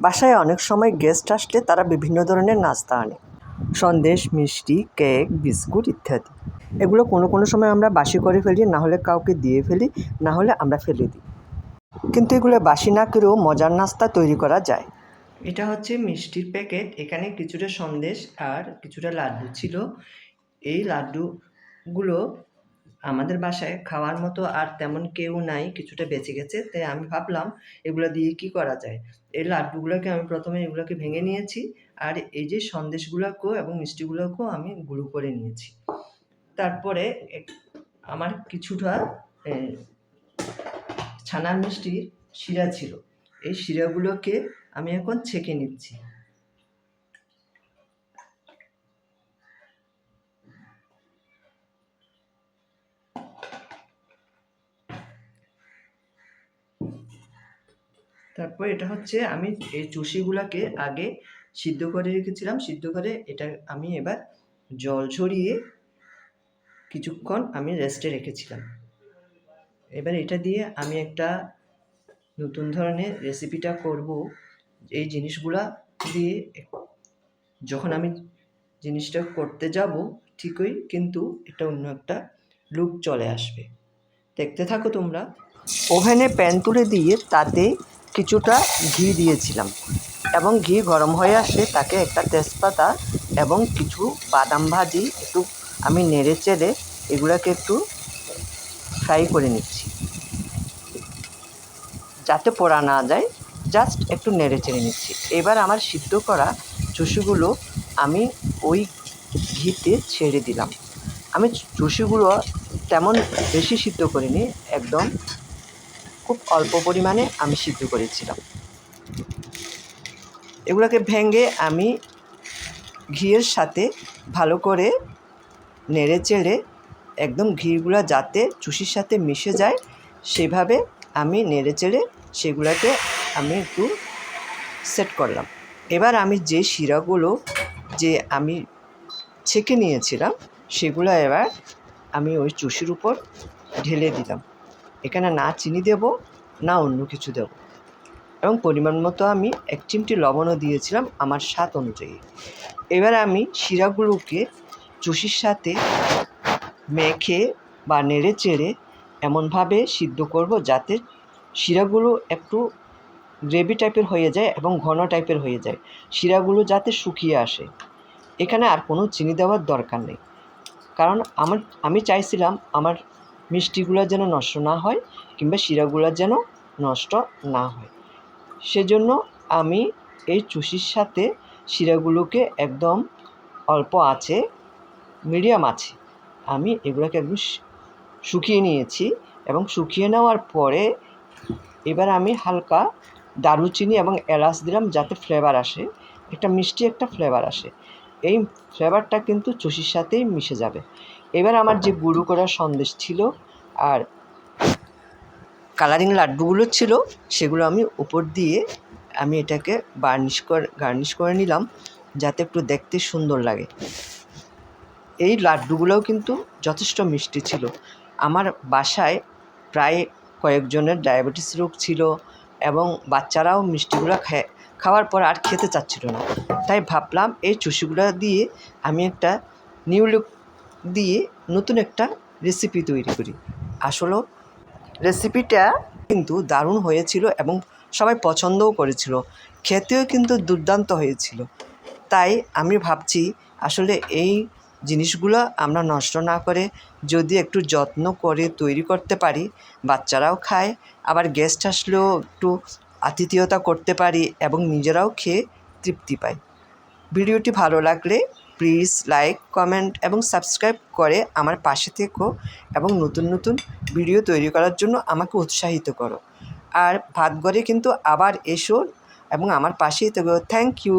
বাসায় অনেক সময় গেস্ট আসলে তারা বিভিন্ন ধরনের নাস্তা আনে। সন্দেশ, মিষ্টি, কেক, বিস্কুট ইত্যাদি। এগুলো কোনো কোনো সময় আমরা বাসি করে ফেলি, না হলে কাউকে দিয়ে ফেলি, না হলে আমরা ফেলে দিই। কিন্তু এগুলো বাসি না করেও মজার নাস্তা তৈরি করা যায়। এটা হচ্ছে মিষ্টির প্যাকেট। এখানে কিছুটা সন্দেশ আর কিছুটা লাড্ডু ছিল। এই লাড্ডুগুলো আমাদের বাসায় খাওয়ার মতো আর তেমন কেউ নাই, কিছুটা বেঁচে গেছে। তাই আমি ভাবলাম, এগুলো দিয়ে কি করা যায়? এই লাড্ডুগুলোকে আমি প্রথমে এগুলোকে ভেঙে নিয়েছি আর এই যে সন্দেশগুলোকেও এবং মিষ্টিগুলোকেও আমি গুঁড়ো করে নিয়েছি। তারপরে আমার কিছুটা ছানার মিষ্টির শিরা ছিল। এই শিরাগুলোকে আমি এখন ছেঁকে নিচ্ছি। তারপর এটা হচ্ছে আমি এই চুষিগুলোকে আগে সিদ্ধ করে রেখেছিলাম। সিদ্ধ করে এটা আমি এবার জল ছড়িয়ে কিছুক্ষণ আমি রেস্টে রেখেছিলাম। এবার এটা দিয়ে আমি একটা নতুন ধরনের রেসিপিটা করব। এই জিনিসগুলা দিয়ে যখন আমি জিনিসটা করতে যাব, ঠিকই কিন্তু এটা অন্য একটা লুক চলে আসবে। দেখতে থাকো তোমরা। ওভেনে প্যান তুলে দিয়ে তাতে কিছুটা ঘি দিয়েছিলাম এবং ঘি গরম হয়ে আসলে তাকে একটা তেজপাতা এবং কিছু বাদাম ভাজি একটু আমি নেড়ে চেড়ে এগুলোকে একটু ফ্রাই করে নিচ্ছি। যাতে পোড়া না যায়, জাস্ট একটু নেড়ে চেড়ে নিচ্ছি। এবার আমার সিদ্ধ করা চুষিগুলো আমি ওই ঘিতে ছেড়ে দিলাম। আমি চুষিগুলো তেমন বেশি সিদ্ধ করিনি, একদম খুব অল্প পরিমাণে আমি সিদ্ধ করেছিলাম। এগুলোকে ভেঙে আমি ঘিয়ের সাথে ভালো করে নেড়ে চেড়ে একদম ঘিগুলো যাতে চুষির সাথে মিশে যায়, সেভাবে আমি নেড়ে চেড়ে সেগুলোকে আমি একটু সেট করলাম। এবার আমি যে শিরাগুলো যে আমি ছেঁকে নিয়েছিলাম, সেগুলো এবার আমি ওই চুষির উপর ঢেলে দিলাম। এখানে না চিনি দেব, না অন্য কিছু দেব। এবং পরিমাণ মতো আমি এক চিমটি লবণও দিয়েছিলাম আমার স্বাদ অনুযায়ী। এবার আমি শিরাগুলোকে চুষির সাথে মেখে বা নেড়ে চেড়ে এমনভাবে সিদ্ধ করব যাতে শিরাগুলো একটু গ্রেভি টাইপের হয়ে যায় এবং ঘন টাইপের হয়ে যায়। শিরাগুলো যাতে শুকিয়ে আসে। এখানে আর কোনো চিনি দেওয়ার দরকার নেই। কারণ আমার, আমি চাইছিলাম আমার মিষ্টিগুলো যেন নষ্ট না হয় কিংবা শিরাগুলো যেন নষ্ট না হয়। সেজন্য আমি এই চুষির সাথে শিরাগুলোকে একদম অল্প আছে মিডিয়াম আছে আমি এগুলোকে একদম শুকিয়ে নিয়েছি এবং শুকিয়ে নেওয়ার পরে এবার আমি হালকা দারুচিনি এবং এলাচ দিলাম যাতে ফ্লেভার আসে। একটা মিষ্টি একটা ফ্লেভার আসে। এই ফ্লেভারটা কিন্তু চুষির সাথেই মিশে যাবে। এবার আমার যে গুঁড়ো করা সন্দেশ ছিল আর কালারিং লাড্ডুগুলো ছিল, সেগুলো আমি উপর দিয়ে আমি এটাকে বার্নিশ করে গার্নিশ করে নিলাম, যাতে একটু দেখতে সুন্দর লাগে। এই লাড্ডুগুলোও কিন্তু যথেষ্ট মিষ্টি ছিল। আমার বাসায় প্রায় কয়েকজনের ডায়াবেটিস রোগ ছিল এবং বাচ্চারাও মিষ্টিগুলো খায় খাওয়ার পর আর খেতে চাচ্ছিল না। তাই ভাবলাম এই চুষিগুলো দিয়ে আমি একটা নিউ লুক দিয়ে নতুন একটা রেসিপি তৈরি করি। আসলেও রেসিপিটা কিন্তু দারুণ হয়েছিল এবং সবাই পছন্দও করেছিল। খেতেও কিন্তু দুর্দান্ত হয়েছিল। তাই আমি ভাবছি, আসলে এই জিনিসগুলো আমরা নষ্ট না করে যদি একটু যত্ন করে তৈরি করতে পারি, বাচ্চারাও খায়, আবার গেস্ট আসলেও একটু আতিথেয়তা করতে পারি এবং নিজেরাও খেয়ে তৃপ্তি পাই ভিডিওটি ভালো লাগলে প্লিজ লাইক, কমেন্ট এবং সাবস্ক্রাইব করে আমার পাশে থেকো এবং নতুন নতুন ভিডিও তৈরি করার জন্য আমাকে উৎসাহিত করো। আর ভাতঘরে কিন্তু আবার এসো এবং আমার পাশেই থেকো। Thank you